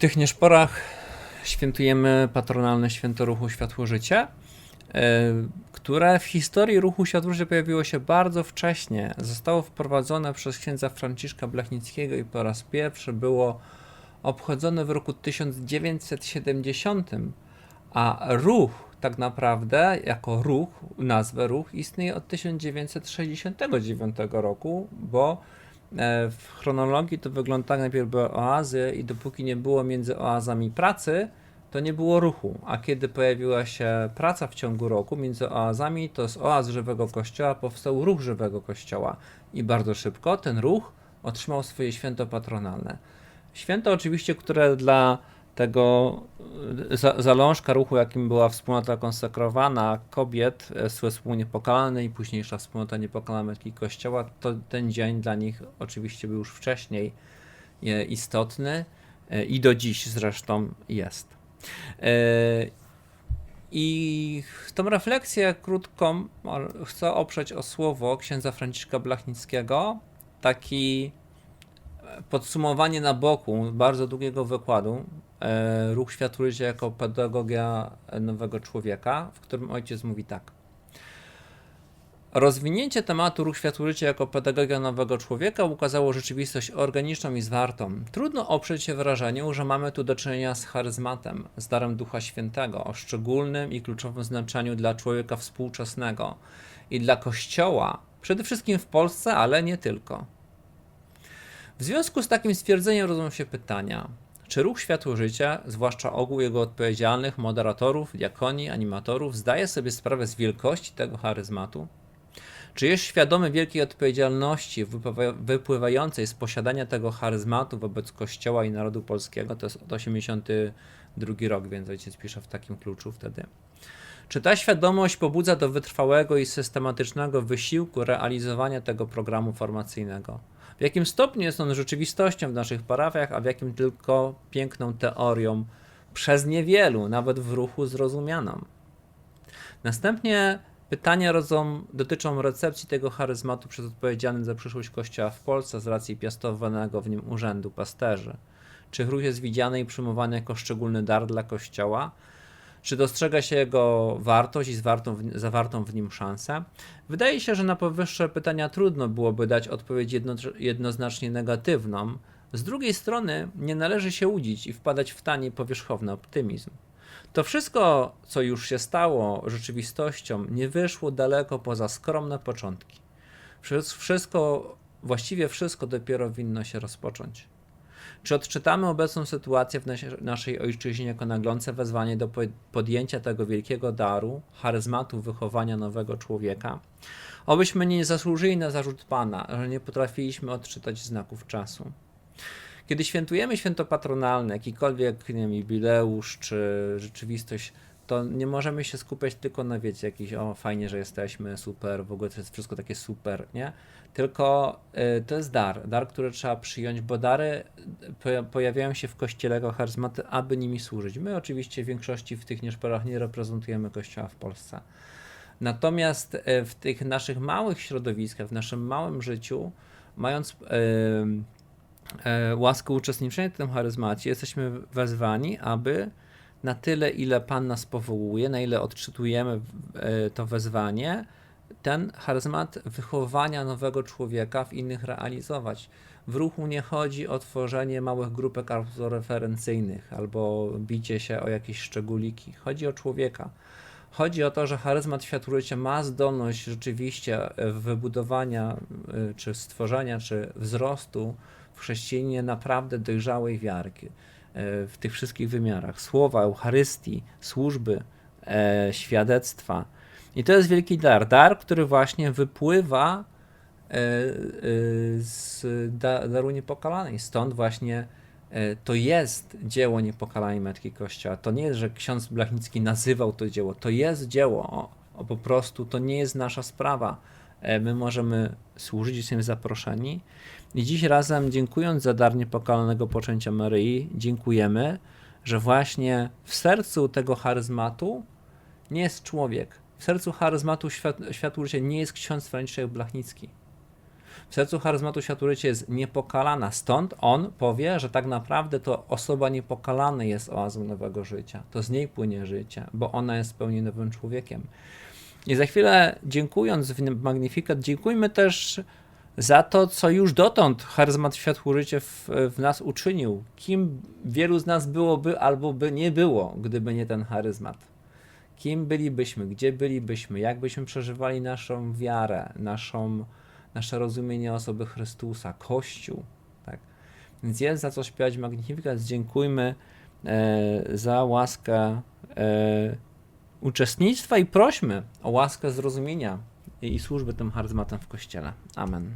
tych nieszporach świętujemy patronalne święto ruchu Światło Życie, które w historii ruchu Światło Życie pojawiło się bardzo wcześnie. Zostało wprowadzone przez księdza Franciszka Blachnickiego i po raz pierwszy było obchodzone w roku 1970, a ruch tak naprawdę jako ruch, nazwę ruch istnieje od 1969 roku, bo w chronologii to wygląda tak, najpierw były oazy i dopóki nie było między oazami pracy, to nie było ruchu, a kiedy pojawiła się praca w ciągu roku między oazami, to z oaz żywego kościoła powstał ruch żywego kościoła i bardzo szybko ten ruch otrzymał swoje święto patronalne. Święto oczywiście, które dla tego y, za, zalążka ruchu, jakim była wspólnota konsekrowana kobiet, e, współ niepokalany i późniejsza wspólnota niepokalana Matki Kościoła, to ten dzień dla nich oczywiście był już wcześniej e, istotny e, i do dziś zresztą jest. I tą refleksję krótką chcę oprzeć o słowo księdza Franciszka Blachnickiego, taki podsumowanie na boku bardzo długiego wykładu, E, ruch Światłorycia jako pedagogia nowego człowieka, w którym ojciec mówi tak. Rozwinięcie tematu ruch Światłorycia jako pedagogia nowego człowieka ukazało rzeczywistość organiczną i zwartą. Trudno oprzeć się wrażeniu, że mamy tu do czynienia z charyzmatem, z darem Ducha Świętego, o szczególnym i kluczowym znaczeniu dla człowieka współczesnego i dla Kościoła, przede wszystkim w Polsce, ale nie tylko. W związku z takim stwierdzeniem rodzą się pytania, czy ruch Światło Życia, zwłaszcza ogół jego odpowiedzialnych, moderatorów, diakonii, animatorów, zdaje sobie sprawę z wielkości tego charyzmatu? Czy jest świadomy wielkiej odpowiedzialności wypływającej z posiadania tego charyzmatu wobec Kościoła i narodu polskiego? To jest od 82 rok, więc ojciec pisze w takim kluczu wtedy. Czy ta świadomość pobudza do wytrwałego i systematycznego wysiłku realizowania tego programu formacyjnego? W jakim stopniu jest on rzeczywistością w naszych parafiach, a w jakim tylko piękną teorią przez niewielu, nawet w ruchu zrozumianą. Następnie pytania rodzą, dotyczą recepcji tego charyzmatu przez odpowiedzialnych za przyszłość Kościoła w Polsce z racji piastowanego w nim urzędu pasterzy. Czy ruch jest widziany i przyjmowany jako szczególny dar dla Kościoła, czy dostrzega się jego wartość i zawartą w, zawartą w nim szansę? Wydaje się, że na powyższe pytania trudno byłoby dać odpowiedź jedno, jednoznacznie negatywną. Z drugiej strony nie należy się łudzić i wpadać w tani powierzchowny optymizm. To wszystko, co już się stało rzeczywistością, nie wyszło daleko poza skromne początki. Wszystko, właściwie wszystko dopiero winno się rozpocząć. Czy odczytamy obecną sytuację w naszej ojczyźnie jako naglące wezwanie do podjęcia tego wielkiego daru, charyzmatu wychowania nowego człowieka? Obyśmy nie zasłużyli na zarzut Pana, że nie potrafiliśmy odczytać znaków czasu. Kiedy świętujemy święto patronalne, jakikolwiek nie wiem, jubileusz czy rzeczywistość, to nie możemy się skupiać tylko na wiecie, jakiś o fajnie, że jesteśmy, super, w ogóle to jest wszystko takie super, nie? Tylko y, to jest dar, dar, który trzeba przyjąć, bo dary y, pojawiają się w kościele charyzmaty, aby nimi służyć. My oczywiście w większości w tych nieszporach nie reprezentujemy kościoła w Polsce. Natomiast y, w tych naszych małych środowiskach, w naszym małym życiu, mając łaskę uczestniczenia w tym charyzmacie, jesteśmy wezwani, aby na tyle, ile Pan nas powołuje, na ile odczytujemy to wezwanie, ten charyzmat wychowania nowego człowieka w innych realizować. W ruchu nie chodzi o tworzenie małych grupek autoreferencyjnych albo bicie się o jakieś szczególiki. Chodzi o człowieka. Chodzi o to, że charyzmat światłorycia ma zdolność rzeczywiście wybudowania, y, czy stworzenia, czy wzrostu w chrześcijanie naprawdę dojrzałej wiarki w tych wszystkich wymiarach. Słowa, Eucharystii, służby, e, świadectwa i to jest wielki dar. Dar, który właśnie wypływa e, e, z daru niepokalanej. Stąd właśnie e, to jest dzieło niepokalanej Matki Kościoła. To nie jest, że ksiądz Blachnicki nazywał to dzieło. To jest dzieło. O, o po prostu to nie jest nasza sprawa. My możemy służyć, jesteśmy zaproszeni. I dziś razem, dziękując za dar niepokalanego poczęcia Maryi, dziękujemy, że właśnie w sercu tego charyzmatu nie jest człowiek, w sercu charyzmatu świat, światło życia nie jest ksiądz Franciszek Blachnicki. w sercu charyzmatu światłorycie jest niepokalana. Stąd on powie, że tak naprawdę to osoba niepokalana jest oazą nowego życia. To z niej płynie życie, bo ona jest w pełni nowym człowiekiem. I za chwilę, dziękując w Magnifikat, dziękujmy też za to, co już dotąd charyzmat światłorycie w, w nas uczynił. Kim wielu z nas byłoby albo by nie było, gdyby nie ten charyzmat. Kim bylibyśmy, gdzie bylibyśmy, jak byśmy przeżywali naszą wiarę, naszą, nasze rozumienie osoby Chrystusa, Kościół. Tak? Więc jest za co śpiewać Magnifikat. Dziękujmy e, za łaskę e, uczestnictwa i prośmy o łaskę zrozumienia i, służby tym charyzmatem w Kościele. Amen.